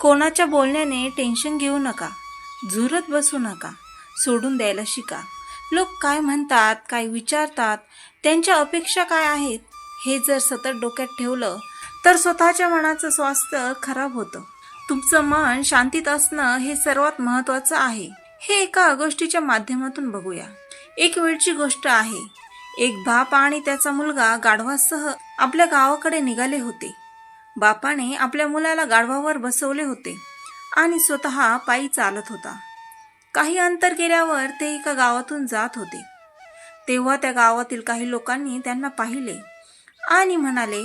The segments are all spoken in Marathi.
कोणाच्या बोलण्याने टेन्शन घेऊ नका झुरत बसू नका सोडून द्यायला शिका. लोक काय म्हणतात काय विचारतात त्यांच्या अपेक्षा काय आहेत हे जर सतत डोक्यात ठेवलं तर स्वतःच्या मनाचं स्वास्थ्य खराब होतं. तुमचं मन शांतीत असणं हे सर्वात महत्वाचं आहे. हे एका गोष्टीच्या माध्यमातून बघूया. एक वेळची गोष्ट आहे. एक बाप आणि त्याचा मुलगा गाढवासह आपल्या गावाकडे निघाले होते. बापाने आपल्या मुलाला गाढवावर बसवले होते आणि स्वतः पायी चालत होता. काही अंतर गेल्यावर ते एका गावातून जात होते. तेव्हा त्या गावातील काही लोकांनी त्यांना पाहिले आणि म्हणाले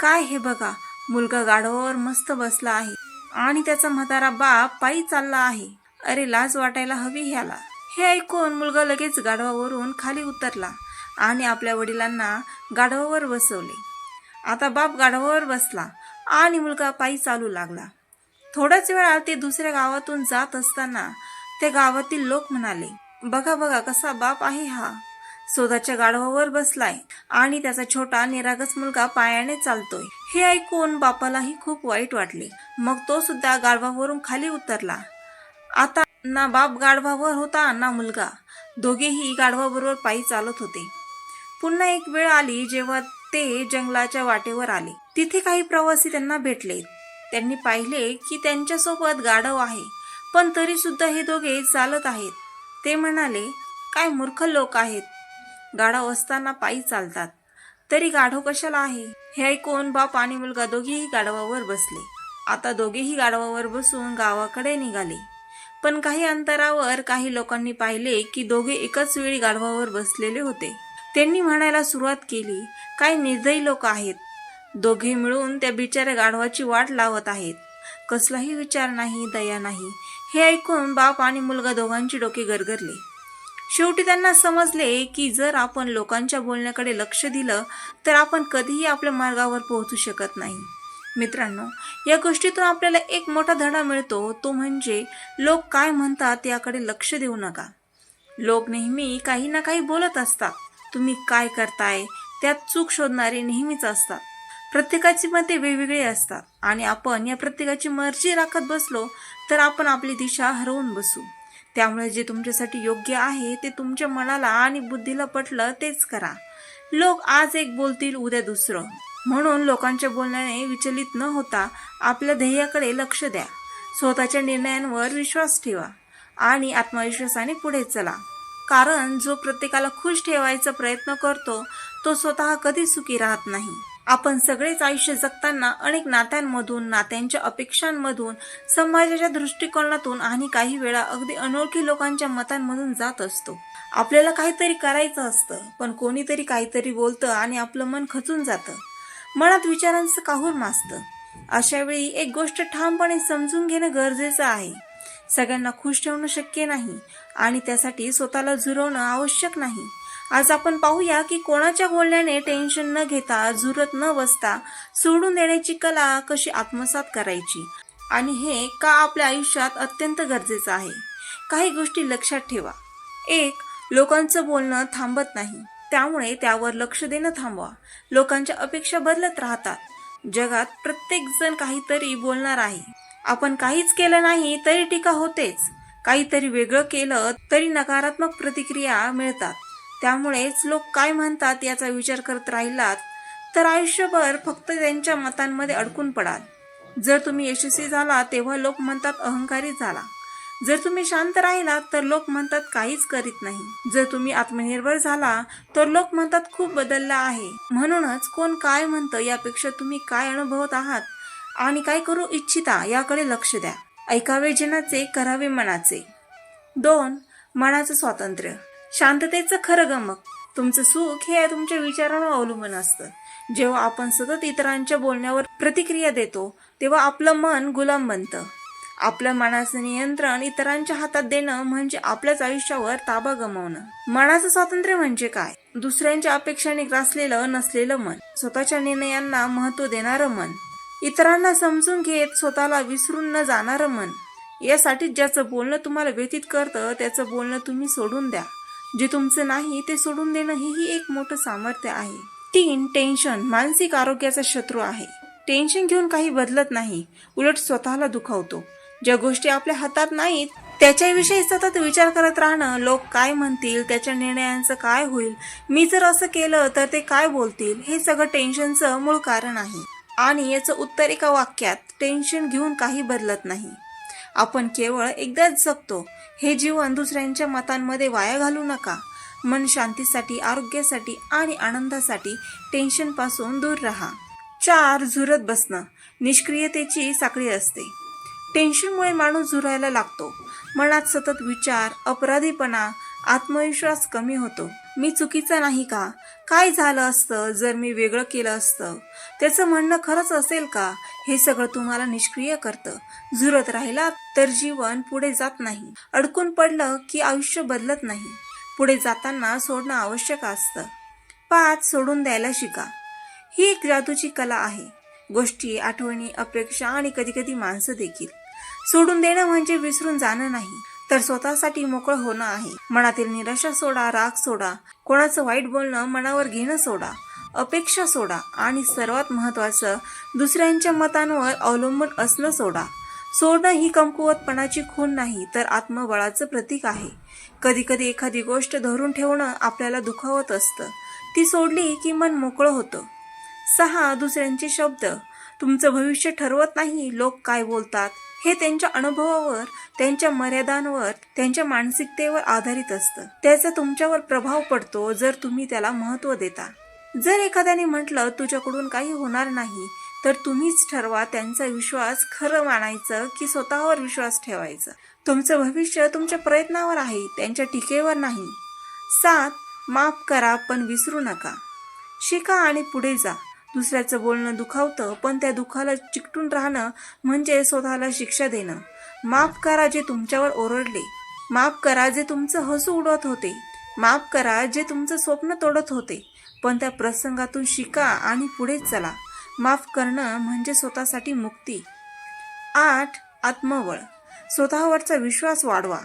काय हे बघा मुलगा गाढवावर मस्त बसला आहे आणि त्याचा म्हातारा बाप पायी चालला आहे. अरे लाज वाटायला हवी ह्याला. हे ऐकून मुलगा लगेच गाढवावरून खाली उतरला आणि आपल्या वडिलांना गाढवावर बसवले. आता बाप गाढवावर बसला आणि मुलगा पायी चालू लागला. थोड्याच वेळा ते दुसऱ्या गावातून जात असताना त्या गावातील लोक म्हणाले बघा बघा कसा बाप आहे हा. स्वतःच्या गाढवावर बसलाय आणि त्याचा छोटा निरागस मुलगा पायाने चालतोय. हे ऐकून बापालाही खूप वाईट वाटले. मग तो सुद्धा गाढवावरून खाली उतरला. आता ना बाप गाढवावर होता ना मुलगा. दोघेही गाढवाबरोबर पायी चालत होते. पुन्हा एक वेळ आली जेव्हा ते जंगलाच्या वाटेवर आले. तिथे काही प्रवासी त्यांना भेटले. त्यांनी पाहिले की त्यांच्यासोबत गाढव आहे पण तरी सुद्धा हे दोघे चालत आहेत. ते म्हणाले काय मूर्ख लोक आहेत. गाढव असताना पायी चालतात. तरी गाढव कशाला आहे? हे ऐकून बाप आणि मुलगा दोघेही गाढवावर बसले. आता दोघेही गाढवावर बसून गावाकडे निघाले. पण काही अंतरावर काही लोकांनी पाहिले की दोघे एकाच वेळी गाढवावर बसलेले होते. त्यांनी म्हणायला सुरुवात केली काय निर्दयी लोक आहेत? दोघे मिळून त्या बिचाऱ्या गाढवाची वाट लावत आहेत. कसलाही विचार नाही दया नाही. हे ऐकून बाप आणि मुलगा दोघांची डोके गरगरले. शेवटी त्यांना समजले की जर आपण लोकांच्या बोलण्याकडे लक्ष दिलं तर आपण कधीही आपल्या मार्गावर पोहोचू शकत नाही. मित्रांनो या गोष्टीतून आपल्याला एक मोठा धडा मिळतो तो म्हणजे लोक काय म्हणतात याकडे लक्ष देऊ नका. लोक नेहमी काही ना काही बोलत असतात. तुम्ही काय करताय? त्यात चूक शोधणारे नेहमीच असतात. प्रत्येकाची मते वेगवेगळी असतात. आणि आपण या प्रत्येकाची मर्जी राखत बसलो तर आपण आपली दिशा हरवून बसू. त्यामुळे जे तुमच्यासाठी योग्य आहे ते तुमच्या मनाला आणि बुद्धीला पटलं तेच करा. लोक आज एक बोलतील उद्या दुसरं. म्हणून लोकांच्या बोलण्याने विचलित न होता आपल्या ध्येयाकडे लक्ष द्या. स्वतःच्या निर्णयांवर विश्वास ठेवा. आणि आत्मविश्वासाने पुढे चला. कारण जो प्रत्येकाला खुश ठेवायचा प्रयत्न करतो तो स्वतः कधी सुखी राहत नाही. आपण सगळेच आयुष्य जगताना अनेक नात्यांमधून नात्यांच्या अपेक्षांमधून समाजाच्या दृष्टिकोनातून आणि काही वेळा अगदी अनोळखी लोकांच्या मतांमधून जात असतो. आपल्याला काहीतरी करायचं असतं पण कोणीतरी काहीतरी बोलतं आणि आपलं मन खचून जातं. मनात विचारांचं काहूर मासतं? अशा वेळी एक गोष्ट ठामपणे समजून घेणं गरजेचं आहे. सगळ्यांना खुश ठेवणं शक्य नाही आणि त्यासाठी स्वतःला झुरवणं आवश्यक नाही. आज आपण पाहूया की कोणाच्या बोलण्याने टेन्शन न घेता झुरत न बसता सोडून देण्याची कला कशी आत्मसात करायची आणि हे का आपल्या आयुष्यात अत्यंत गरजेचं आहे? काही गोष्टी लक्षात ठेवा. एक लोकांचं बोलणं थांबत नाही. त्यामुळे त्यावर लक्ष देणं थांबवा. लोकांच्या अपेक्षा बदलत राहतात. जगात प्रत्येक जण काहीतरी बोलणार आहे. आपण काहीच केलं नाही तरी टीका होतेच. काहीतरी वेगळं केलं तरी नकारात्मक प्रतिक्रिया मिळतात. त्यामुळेच लोक काय म्हणतात याचा विचार करत राहिलात तर आयुष्यभर फक्त त्यांच्या मतांमध्ये अडकून पडाल. जर तुम्ही यशस्वी झाला तेव्हा लोक म्हणतात अहंकारी झाला. जर तुम्ही शांत राहिलात तर लोक म्हणतात काहीच करीत नाही. जर तुम्ही आत्मनिर्भर झाला तर लोक म्हणतात खूप बदलला आहे. म्हणूनच कोण काय म्हणतं यापेक्षा तुम्ही काय अनुभवत आहात आणि काय करू इच्छिता याकडे लक्ष द्या. ऐकावे जनाचे करावे मनाचे. दोन मनाचं स्वातंत्र्य. शांततेचं खरं गमक. तुमचं सुख हे तुमच्या विचारांवर अवलंबून असतं. जेव्हा आपण सतत इतरांच्या बोलण्यावर प्रतिक्रिया देतो तेव्हा आपलं मन गुलाम बनतं. आपल्या मनाचं नियंत्रण इतरांच्या हातात देणं म्हणजे आपल्याच आयुष्यावर ताबा गमावणं. मनाचं स्वातंत्र्य म्हणजे काय? दुसऱ्यांच्या अपेक्षाने ग्रासलेलं नसलेलं मन. स्वतःच्या निर्णयांना महत्त्व देणारं मन. इतरांना समजून घेत स्वतःला विसरून न जाणारं मन. यासाठी ज्याचं बोलणं तुम्हाला व्यतीत करतं त्याचं बोलणं तुम्ही सोडून द्या. जे तुमचं नाही ते सोडून देणं हेही एक मोठं सामर्थ्य आहे. तीन टेन्शन. मानसिक आरोग्याचा शत्रू आहे. टेन्शन घेऊन काही बदलत नाही. उलट स्वतःला दुखावतो. ज्या गोष्टी आपल्या हातात नाहीत त्याच्याविषयी सतत विचार करत राहणं लोक काय म्हणतील त्याच्या निर्णयांचं काय होईल मी जर असं केलं तर ते काय बोलतील हे सगळं टेन्शनचं मूळ कारण आहे. आणि याचं उत्तर एका वाक्यात टेन्शन घेऊन काही बदलत नाही. आपण केवळ एकदाच जगतो. हे जीवन दुसऱ्यांच्या मतांमध्ये वाया घालू नका. मन शांतीसाठी आरोग्यासाठी आणि आनंदासाठी टेन्शनपासून दूर राहा. चार झुरत बसणं. निष्क्रियतेची साखळी असते. टेन्शनमुळे माणूस झुरायला लागतो. मनात सतत विचार अपराधीपणा आत्मविश्वास कमी होतो. मी चुकीचं नाही का? काय झालं असतं जर मी वेगळं केलं असतं? त्याचं म्हणणं खरंच असेल का? हे सगळं तुम्हाला निष्क्रिय करतं. झुरत राहिला तर जीवन पुढे जात नाही. अडकून पडलं की आयुष्य बदलत नाही. पुढे जाताना सोडणं आवश्यक असतं. पाच सोडून द्यायला शिका. ही एक जादूची कला आहे. गोष्टी आठवणी अपेक्षा आणि कधी कधी माणसं देखील. सोडून देणं म्हणजे विसरून जाणं नाही. तर स्वतःसाठी मोकळं होणं आहे. मनातील निराशा सोडा राग सोडा. कोणाचं वाईट बोलणं मनावर घेणं सोडा. अपेक्षा सोडा. आणि सर्वात महत्वाचं दुसऱ्यांच्या मतांवर अवलंबून असणं सोडा. सोडणं ही कमकुवतपणाची खून नाही तर आत्मबळाचं प्रतीक आहे. कधी कधी एखादी गोष्ट धरून ठेवणं आपल्याला दुखावत असतं. ती सोडली की मन मोकळं होतं. सहा दुसऱ्यांचे शब्द. तुमचं भविष्य ठरवत नाही लोक काय बोलतात. हे त्यांच्या अनुभवावर त्यांच्या मर्यादांवर त्यांच्या मानसिकतेवर आधारित असतं. त्याचा तुमच्यावर प्रभाव पडतो जर तुम्ही त्याला महत्त्व देता. जर एखाद्याने म्हटलं तुझ्याकडून काही होणार नाही तर तुम्हीच ठरवा त्यांचा विश्वास खरं मानायचं की स्वतःवर विश्वास ठेवायचा. तुमचं भविष्य तुमच्या प्रयत्नावर आहे त्यांच्या टीकेवर नाही. सात माफ करा पण विसरू नका. शिका आणि पुढे जा. दुसऱ्याचं बोलणं दुखावतं पण त्या दुखाला चिकटून राहणं म्हणजे स्वतःला शिक्षा देणं. माफ करा जे तुमच्यावर ओरडले. माफ करा जे तुमचं हसू उडवत होते. माफ करा जे तुमचं स्वप्न तोडत होते. पण त्या प्रसंगातून शिका आणि पुढे चला. माफ करणं म्हणजे स्वतःसाठी मुक्ती. आठ आत्मबळ. स्वतःवरचा विश्वास वाढवा.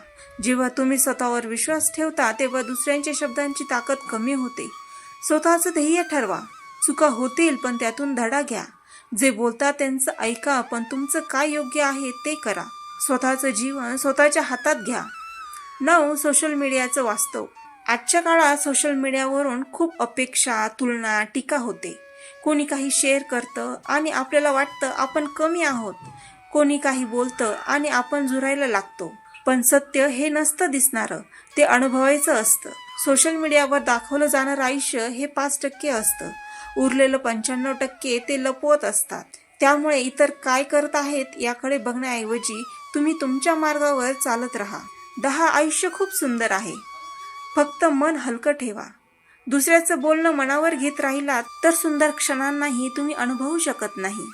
जेव्हा तुम्ही स्वतःवर विश्वास ठेवता तेव्हा दुसऱ्यांच्या शब्दांची ताकद कमी होते. स्वतःचं ध्येय ठरवा. चुका होतील पण त्यातून धडा घ्या. जे बोलता त्यांचं ऐका पण तुमचं काय योग्य आहे ते करा. स्वतःचं जीवन स्वतःच्या हातात घ्या. नऊ सोशल मीडियाचं वास्तव. आजच्या काळात सोशल मीडियावरून खूप अपेक्षा तुलना टीका होते. कोणी काही शेअर करतं आणि आपल्याला वाटतं आपण कमी आहोत. कोणी काही बोलतं आणि आपण जुरायला लागतो. पण सत्य हे नसतं दिसणारं ते अनुभवायचं असतं. सोशल मीडियावर दाखवलं जाणारं आयुष्य हे पाच टक्के असतं. उरलेलं पंच्याण्णव टक्के ते लपवत असतात. त्यामुळे इतर काय करत आहेत याकडे बघण्याऐवजी तुम्ही तुमच्या मार्गावर चालत राहा. दहा आयुष्य खूप सुंदर आहे. फक्त मन हलकं ठेवा. दुसऱ्याचं बोलणं मनावर घेत राहिलात तर सुंदर क्षणांनाही तुम्ही अनुभवू शकत नाही.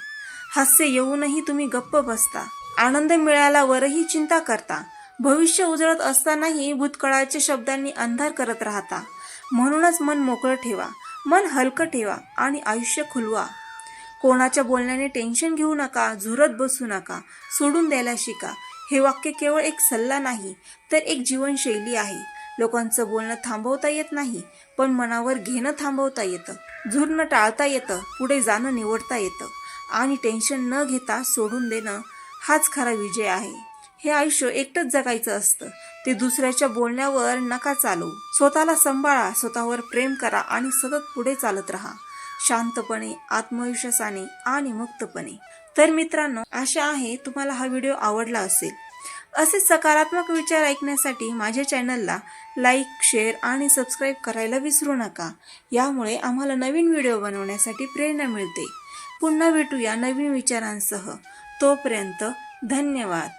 हास्य येऊनही तुम्ही गप्प बसता. आनंद मिळाल्यावरही चिंता करता. भविष्य उजळत असतानाही भूतकाळाच्या शब्दांनी अंधार करत राहता. म्हणूनच मन मोकळं ठेवा. मन हलकं ठेवा आणि आयुष्य खुलवा. कोणाच्या बोलण्याने टेन्शन घेऊ नका झुरत बसू नका सोडून द्यायला शिका. हे वाक्य केवळ एक सल्ला नाही तर एक जीवनशैली आहे. लोकांचं बोलणं थांबवता येत नाही पण मनावर घेणं थांबवता येतं. झुरणं टाळता येतं पुढे जाणं निवडता येतं. आणि टेन्शन न घेता सोडून देणं हाच खरा विजय आहे. हे आयुष्य एकटंच जगायचं असतं. ते दुसऱ्याच्या बोलण्यावर नका चालू स्वतःला सांभाळा स्वतःवर प्रेम करा आणि सतत पुढे चालत राहा. शांतपणे आत्मविश्वासाने आणि मुक्तपणे. तर मित्रांनो आशा आहे तुम्हाला हा व्हिडिओ आवडला असेल. असे सकारात्मक विचार ऐकण्यासाठी माझ्या चॅनलला लाईक शेअर आणि सबस्क्राईब करायला विसरू नका. यामुळे आम्हाला नवीन व्हिडिओ बनवण्यासाठी प्रेरणा मिळते. पुन्हा भेटूया नवीन विचारांसह. तोपर्यंत धन्यवाद.